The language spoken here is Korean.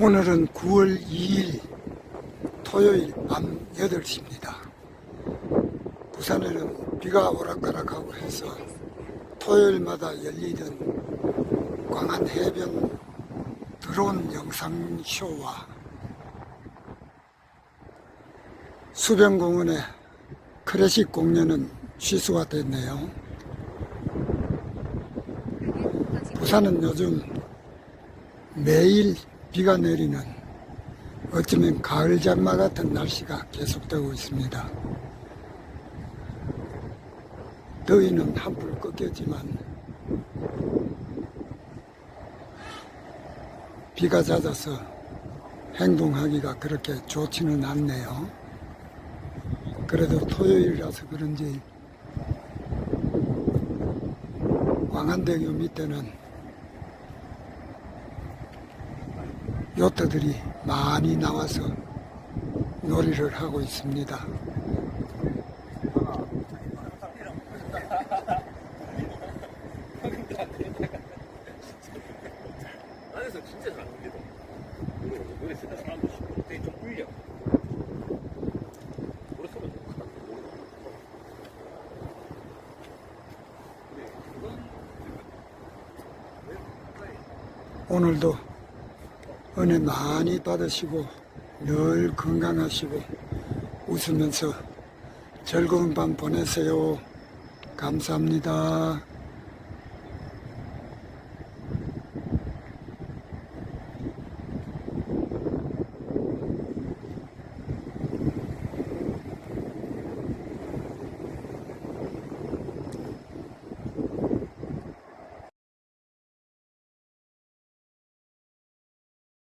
오늘은 9월 2일 토요일 밤 8시입니다. 부산에는 비가 오락가락하고 해서 토요일마다 열리던 광안 해변 드론 영상쇼와 수변공원의 클래식 공연은 취소가 됐네요. 부산은 요즘 매일 비가 내리는 어쩌면 가을 장마 같은 날씨가 계속되고 있습니다. 더위는 한풀 꺾였지만 비가 잦아서 행동하기가 그렇게 좋지는 않네요. 그래도 토요일이라서 그런지 광안대교 밑에는 요트들이 많이 나와서 놀이를 하고 있습니다. 안에서 진짜 잘 어울리다. 노래, 노래 진짜 사람도 쉽고 되게 좀 울려. 노래 소리 좋다. 오늘도 은혜 많이 받으시고 늘 건강하시고 웃으면서 즐거운 밤 보내세요. 감사합니다.